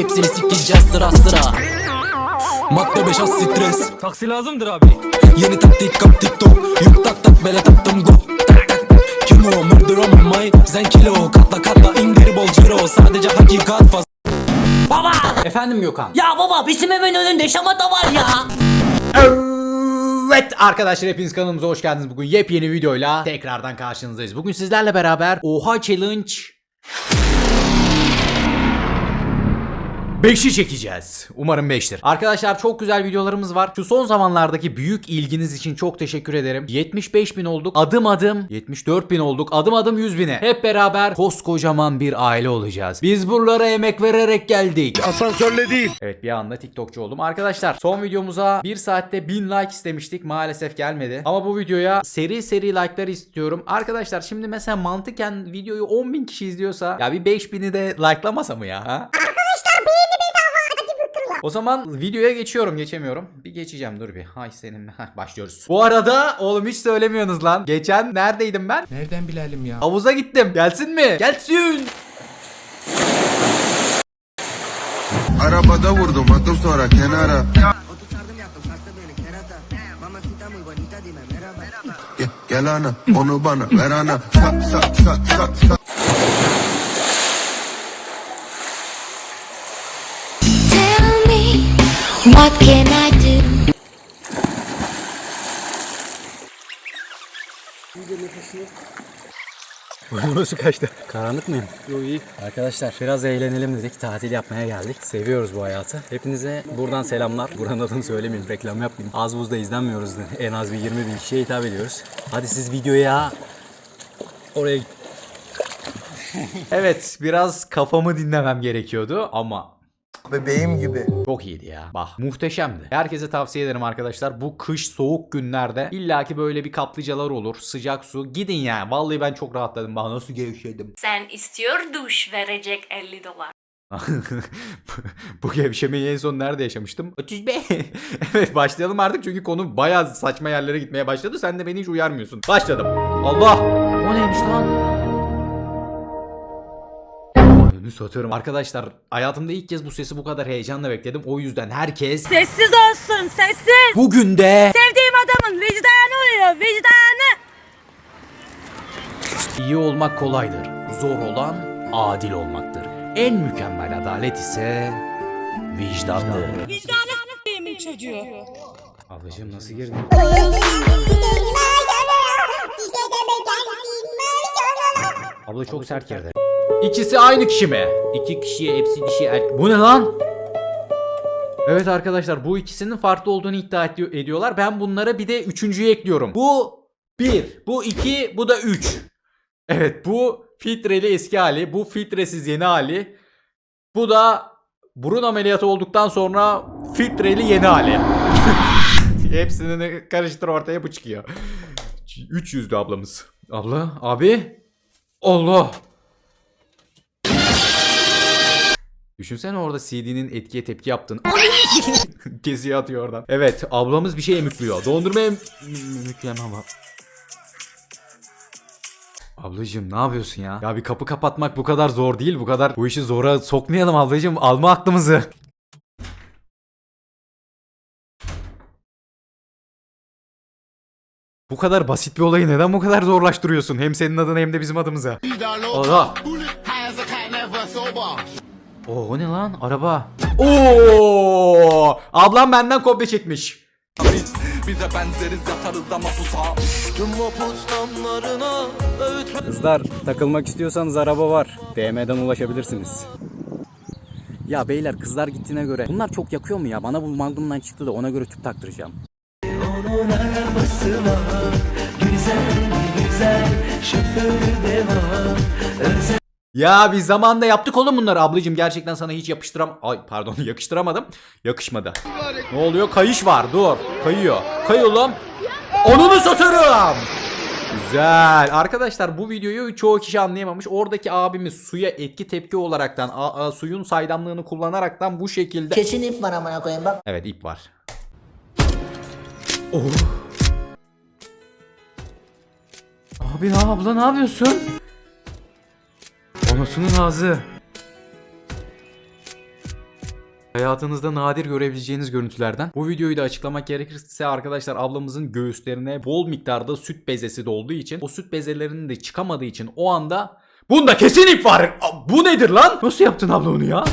Hepsini sikeceğiz sıra sıra Madde 5 az stres Taksi lazımdır abi. Yeni taktik kap tiktok Yük tak tak bele taktım go Tak tak Kim o murder on my mind Zen kilo katla katla indir bol ciro Sadece hakikat faz Baba! Efendim Gökhan. Ya baba bizim evin önünde şamata var ya. Evet arkadaşlar hepiniz kanalımıza hoş geldiniz. Bugün yepyeni videoyla tekrardan karşınızdayız. Bugün sizlerle beraber Oha Challenge 5'i çekeceğiz. Umarım 5'tir. Arkadaşlar çok güzel videolarımız var. Şu son zamanlardaki büyük ilginiz için çok teşekkür ederim. 75 bin olduk. Adım adım 74 bin olduk. Adım adım 100 bine. Hep beraber koskocaman bir aile olacağız. Biz buralara emek vererek geldik. Asansörle değil. Evet bir anda TikTokçu oldum. Arkadaşlar son videomuza 1 saatte 1000 like istemiştik. Maalesef gelmedi. Ama bu videoya seri seri like'lar istiyorum. Arkadaşlar şimdi mesela mantıken videoyu 10.000 kişi izliyorsa ya bir 5000'i de like'lamasa mı ya? Ha? O zaman videoya geçiyorum geçemiyorum. Bir geçeceğim dur bir. Hay senin. Heh, başlıyoruz. Bu arada oğlum hiç söylemiyorsunuz lan. Geçen neredeydim ben? Nereden bilelim ya? Havuza gittim. Gelsin mi? Gelsin. Arabada vurdum attım sonra kenara. Gel, gel ana onu bana ver ana. Sa, sa, sa, sa, sa. What can I do? Burası kaçtı. Karanlık mıyım? Yok iyi. Arkadaşlar biraz eğlenelim dedik. Tatil yapmaya geldik. Seviyoruz bu hayatı. Hepinize buradan selamlar. Buranın adını söylemeyeyim. Reklam yapmayayım. Az buzda izlenmiyoruz. En az bir 20 bin kişiye hitap ediyoruz. Hadi siz videoya oraya evet biraz kafamı dinlemem gerekiyordu ama Bebeğim gibi. çok iyiydi ya. Bak muhteşemdi. Herkese tavsiye ederim arkadaşlar. Bu kış soğuk günlerde illaki böyle bir kaplıcalar olur. Sıcak su. Gidin yani. Vallahi ben çok rahatladım. Bak nasıl gevşedim. Sen istiyor duş verecek 50 dolar. Bu gevşemeyi en son nerede yaşamıştım? 35. evet başlayalım artık çünkü konu bayağı saçma yerlere gitmeye başladı. Sen de beni hiç uyarmıyorsun. Başladım. Allah! O neymiş lan? Önünü satıyorum. Arkadaşlar hayatımda ilk kez bu sesi bu kadar heyecanla bekledim. O yüzden herkes Sessiz olsun sessiz. bugün de Sevdiğim adamın vicdanı uyuyor vicdanı. iyi olmak kolaydır. Zor olan adil olmaktır. En mükemmel adalet ise vicdanlı. Vicdanı s**eyim çocuğu. Ablacığım nasıl girdin? Abla çok sert girdi. İkisi aynı kişi mi? İki kişiye hepsi dişi erkek. Bu ne lan? Evet arkadaşlar bu ikisinin farklı olduğunu iddia edi- ediyorlar. Ben bunlara bir de üçüncüyü ekliyorum. Bu bir, bu iki, bu da üç. Evet bu filtreli eski hali, bu filtresiz yeni hali. Bu da burun ameliyatı olduktan sonra filtreli yeni hali. Hepsini karıştır ortaya bu çıkıyor. 300'dü ablamız. Abla, abi. Allah. Düşünsene orada CD'nin etkiye tepki yaptın. Kesiyor atıyor oradan. Evet ablamız bir şey emükliyor. Dondurma em... Emükleme ama. Ablacığım ne yapıyorsun ya? Ya bir kapı kapatmak bu kadar zor değil. Bu kadar bu işi zora sokmayalım ablacığım. Alma aklımızı. Bu kadar basit bir olayı neden bu kadar zorlaştırıyorsun? Hem senin adına hem de bizim adımıza. Allah. Oo o ne lan? Araba. Oo! Ablam benden kopya çekmiş. Bize benzeriz yatarız ama pusa Kızlar takılmak istiyorsanız araba var. DM'den ulaşabilirsiniz. Ya beyler kızlar gittiğine göre bunlar çok yakıyor mu ya? Bana bu Magnum'dan çıktı da ona göre tüp taktıracağım. Ya biz zamanda yaptık oğlum bunları ablacığım gerçekten sana hiç yapıştıram... Ay pardon yakıştıramadım. Yakışmadı. Ne oluyor? Kayış var dur. Kayıyor. Kay oğlum. Onunu satarım. Güzel. Arkadaşlar bu videoyu çoğu kişi anlayamamış. Oradaki abimiz suya etki tepki olaraktan a- a- suyun saydamlığını kullanaraktan bu şekilde... Kesin ip var amına koyayım bak. Evet ip var. Oh. Abi ne abla ne yapıyorsun? Anasının ağzı. Hayatınızda nadir görebileceğiniz görüntülerden. Bu videoyu da açıklamak gerekirse arkadaşlar ablamızın göğüslerine bol miktarda süt bezesi dolduğu için o süt bezelerinin de çıkamadığı için o anda Bunda kesin ip var. Bu nedir lan? Nasıl yaptın abla onu ya?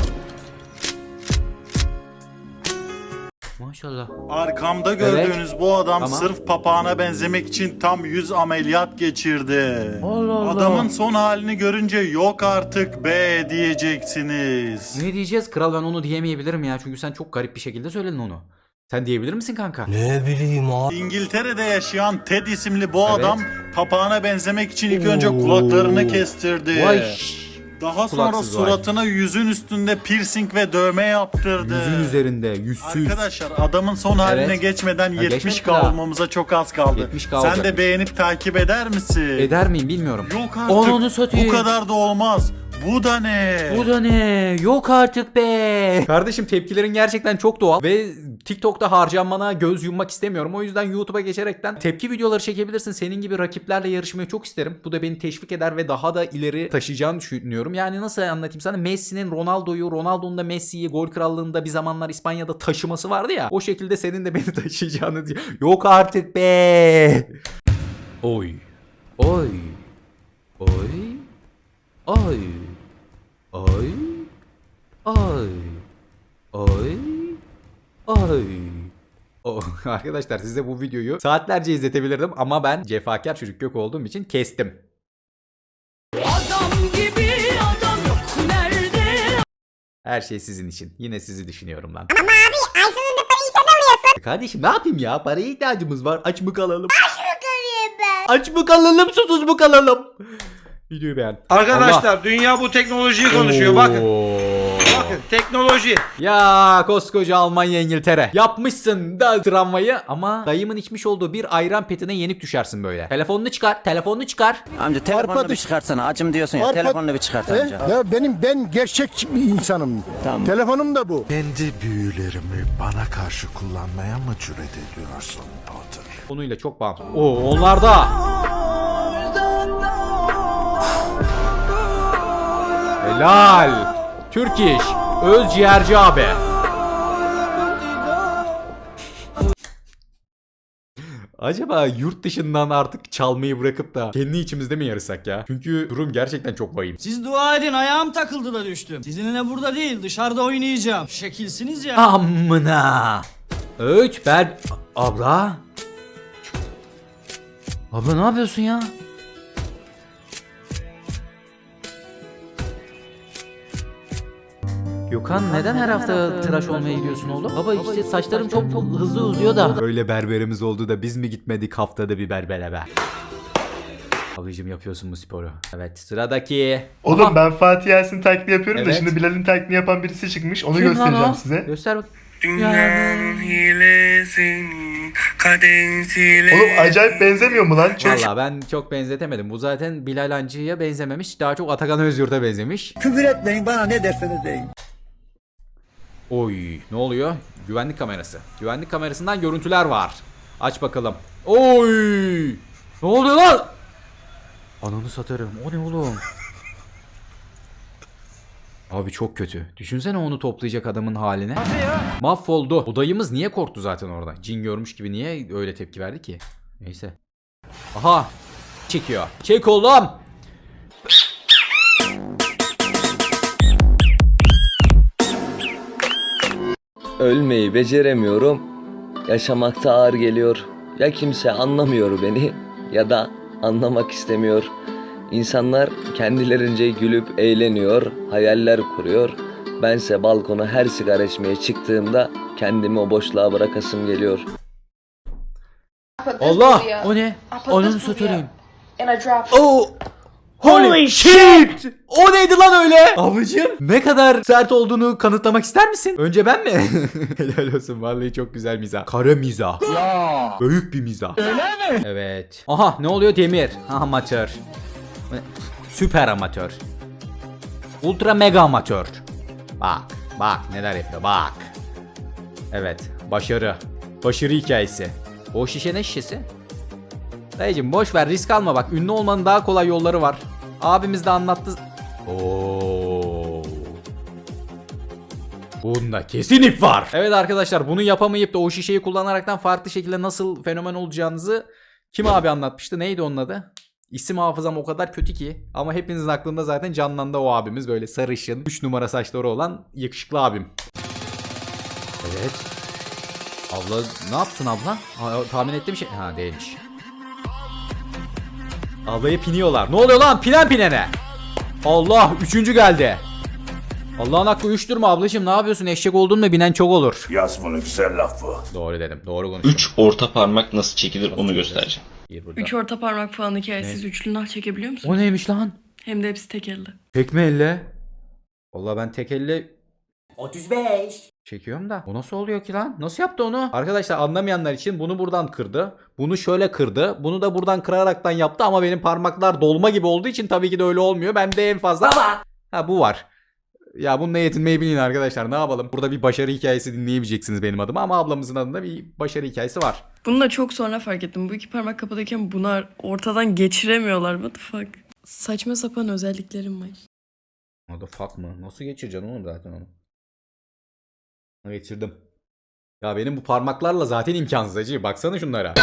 Maşallah. Arkamda gördüğünüz bu adam Tamam. sırf papağana benzemek için tam 100 ameliyat geçirdi. Allah Allah. Adamın son halini görünce yok artık be diyeceksiniz. Ne diyeceğiz? Kral ben onu diyemeyebilirim ya. Çünkü sen çok garip bir şekilde söyledin onu. Sen diyebilir misin kanka? İngiltere'de yaşayan Ted isimli bu Evet. adam papağana benzemek için ilk önce kulaklarını kestirdi. Vay şş. Daha sonra Kulaksız vay. suratına yüzün üstünde piercing ve dövme yaptırdı. Yüzün üzerinde yüzsüz. Arkadaşlar adamın son haline geçmeden Ha, 70 geçmedi daha. kalmamıza çok az kaldı. 70K Sen olacakmış. de beğenip takip eder misin? Eder miyim bilmiyorum. Yok artık. Onu onu satayım. Bu kadar da olmaz. Bu da ne? Bu da ne? Yok artık be. Kardeşim tepkilerin gerçekten çok doğal ve TikTok'ta harcanmana göz yummak istemiyorum. O yüzden YouTube'a geçerekten tepki videoları çekebilirsin. Senin gibi rakiplerle yarışmayı çok isterim. Bu da beni teşvik eder ve daha da ileri taşıyacağını düşünüyorum. Yani nasıl anlatayım sana? Messi'nin Ronaldo'yu, Ronaldo'nun da Messi'yi gol krallığında bir zamanlar İspanya'da taşıması vardı ya. O şekilde senin de beni taşıyacağını diyor. Yok artık be. Oy. Oy. Oy. Ay. Ay. Ay. Ay. Ay. O, arkadaşlar size bu videoyu saatlerce izletebilirdim ama ben cefakar çocuk gök olduğum için kestim. Adam gibi adam yok nerede? Her şey sizin için. Yine sizi düşünüyorum lan. Ama abi Aysun'un da parayı istemiyorsun. Kardeşim ne yapayım ya? Paraya ihtiyacımız var. Aç mı kalalım? Aç mı kalayım ben? Aç mı kalalım? Susuz mu kalalım? Videoyu beğen. Arkadaşlar dünya bu teknolojiyi konuşuyor. Bakın. Bakın teknoloji. Ya koskoca Almanya İngiltere. Yapmışsın da tramvayı ama dayımın içmiş olduğu bir ayran petine yenik düşersin böyle. Telefonunu çıkar, telefonunu çıkar. Amca telefonunu bir çıkartsana. Acım diyorsun ya. Arpa- Telefonunu bir çıkart E? amca. Ya benim ben gerçek bir insanım. Tamam. Telefonum da bu. Kendi büyülerimi bana karşı kullanmaya mı cüret ediyorsun Potter? Konuyla çok bağımsız. Oo onlarda. Helal. Türk iş. Öz ciğerci abi. Acaba yurt dışından artık çalmayı bırakıp da kendi içimizde mi yarışsak ya? Çünkü durum gerçekten çok vahim. Siz dua edin ayağım takıldı da düştüm. Sizinle burada değil dışarıda oynayacağım. Şekilsiniz ya. Amına. Öç ben... Abla. Abla ne yapıyorsun ya? Gökhan neden her hafta tıraş olmaya gidiyorsun oğlum? Baba işte saçlarım çok hızlı uzuyor da. Öyle berberimiz oldu da biz mi gitmedik haftada bir berbere be? Ablacığım yapıyorsun bu sporu. Evet sıradaki. Oğlum Aha, ben Fatih Yasin taklidi yapıyorum Evet. da şimdi Bilal'in taklidini yapan birisi çıkmış. Onu kim lan göstereceğim o? size. Göster bak. Oğlum acayip benzemiyor mu lan? Çok Valla ben çok benzetemedim. Bu zaten Bilal Hancı'ya benzememiş. Daha çok Atakan Özyurt'a benzemiş. Küfür etmeyin bana ne derseniz deyin. Oy ne oluyor? Güvenlik kamerası. Güvenlik kamerasından görüntüler var. Aç bakalım. Oy! Ne oluyor lan? Ananı satarım. O ne oğlum? Abi çok kötü. Düşünsene onu toplayacak adamın haline. Mahvoldu. O dayımız niye korktu zaten orada? Cin görmüş gibi niye öyle tepki verdi ki? Neyse. Aha. Çekiyor. Çek oğlum. Ölmeyi beceremiyorum. Yaşamakta ağır geliyor. Ya kimse anlamıyor beni ya da anlamak istemiyor. İnsanlar kendilerince gülüp eğleniyor, hayaller kuruyor. Bense balkona her sigara içmeye çıktığımda kendimi o boşluğa bırakasım geliyor. Allah! O ne? Onun satayım. Oh! Holy shit! O neydi lan öyle? Ablacığım ne kadar sert olduğunu kanıtlamak ister misin? Önce ben mi? Helal olsun vallahi çok güzel mizah. Kara mizah. Ya. Büyük bir mizah. Öyle mi? Evet. Aha ne oluyor Demir? Amatör. Süper amatör. Ultra mega amatör. Bak bak neler yapıyor bak. Evet başarı. Başarı hikayesi. O şişe ne şişesi? Dayıcım boş ver risk alma bak. Ünlü olmanın daha kolay yolları var. Abimiz de anlattı. Oo. Bunda kesin ip var. Evet arkadaşlar bunu yapamayıp da o şişeyi kullanaraktan farklı şekilde nasıl fenomen olacağınızı kim abi anlatmıştı? Neydi onun adı? İsim hafızam o kadar kötü ki ama hepinizin aklında zaten canlandı o abimiz böyle sarışın 3 numara saçları olan yakışıklı abim. Evet. Abla ne yaptın abla? Ha, tahmin ettiğim şey ha değilmiş. Ablayı piniyorlar. Ne oluyor lan? Pinen pinene. Allah üçüncü geldi. Allah'ın hakkı uyuşturma ablacığım ne yapıyorsun? Eşek oldun mu binen çok olur. Yaz bunu güzel laf bu. Doğru dedim. Doğru konuştum. 3 orta parmak nasıl çekilir onu göstereceğim. Üç orta parmak falan hikayesiz üçlü nah çekebiliyor musun? O neymiş lan? Hem de hepsi tek elde. Tekme elle. Vallahi ben tek elle 35. çekiyorum da. O nasıl oluyor ki lan? Nasıl yaptı onu? Arkadaşlar anlamayanlar için bunu buradan kırdı. Bunu şöyle kırdı. Bunu da buradan kıraraktan yaptı ama benim parmaklar dolma gibi olduğu için tabii ki de öyle olmuyor. Ben de en fazla... Baba. Ha bu var. Ya bununla yetinmeyi bilin arkadaşlar ne yapalım. Burada bir başarı hikayesi dinleyemeyeceksiniz benim adıma ama ablamızın adında bir başarı hikayesi var. Bunu da çok sonra fark ettim. Bu iki parmak kapalıyken bunlar ortadan geçiremiyorlar. What the fuck? Saçma sapan özelliklerim var. O da fuck mı? Nasıl geçireceksin oğlum zaten onu? Geçirdim. Ya benim bu parmaklarla zaten imkansız acı. Baksana şunlara.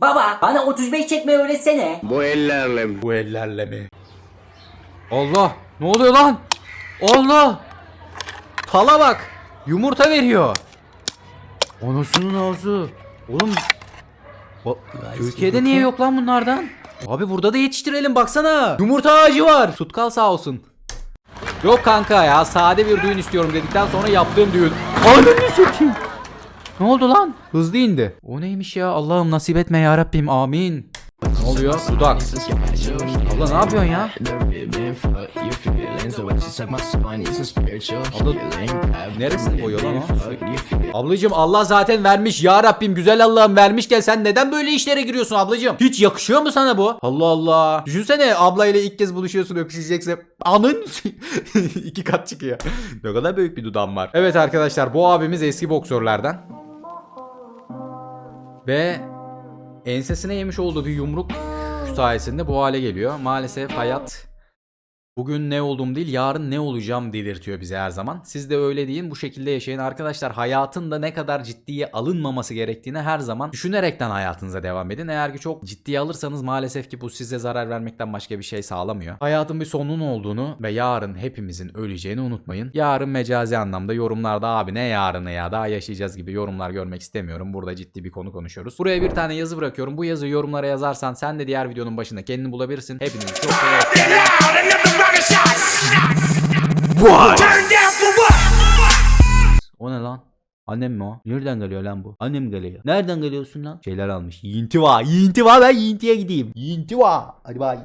Baba bana 35 çekmeyi öğretsene. Bu ellerle Bu ellerle mi? Allah! Ne oluyor lan? Allah! Pala bak! Yumurta veriyor. Anasının ağzı. Oğlum Ba- Türkiye'de niye yok lan bunlardan? Abi burada da yetiştirelim baksana. Yumurta ağacı var. Tutkal sağ olsun. Yok kanka ya sade bir düğün istiyorum dedikten sonra yaptığım düğün. Ananı satayım. Ne oldu lan? Hızlı indi. O neymiş ya? Allah'ım nasip etme ya Rabbim. Amin. Ne oluyor? Dudak. Abla ne yapıyorsun ya? Abla neresini koyuyor lan o? Ablacım Allah zaten vermiş ya Rabbim güzel Allah'ım vermişken sen neden böyle işlere giriyorsun ablacım? Hiç yakışıyor mu sana bu? Allah Allah. Düşünsene ablayla ilk kez buluşuyorsun öpüşecekse. Anın iki kat çıkıyor. ne kadar büyük bir dudağım var. Evet arkadaşlar bu abimiz eski boksörlerden. Ve ensesine yemiş olduğu bir yumruk sayesinde bu hale geliyor. Maalesef hayat bugün ne olduğum değil yarın ne olacağım delirtiyor bize her zaman. Siz de öyle deyin bu şekilde yaşayın. Arkadaşlar hayatın da ne kadar ciddiye alınmaması gerektiğini her zaman düşünerekten hayatınıza devam edin. Eğer ki çok ciddiye alırsanız maalesef ki bu size zarar vermekten başka bir şey sağlamıyor. Hayatın bir sonunun olduğunu ve yarın hepimizin öleceğini unutmayın. Yarın mecazi anlamda yorumlarda abi ne yarını ya daha yaşayacağız gibi yorumlar görmek istemiyorum. Burada ciddi bir konu konuşuyoruz. Buraya bir tane yazı bırakıyorum. Bu yazıyı yorumlara yazarsan sen de diğer videonun başında kendini bulabilirsin. Hepinizi çok seviyorum. O ne lan? Annem mi o? Nereden geliyor lan bu? Annem geliyor. Nereden geliyorsun lan? Şeyler almış. Yinti var. Yinti var ben yintiye gideyim. Yinti var. Hadi bay.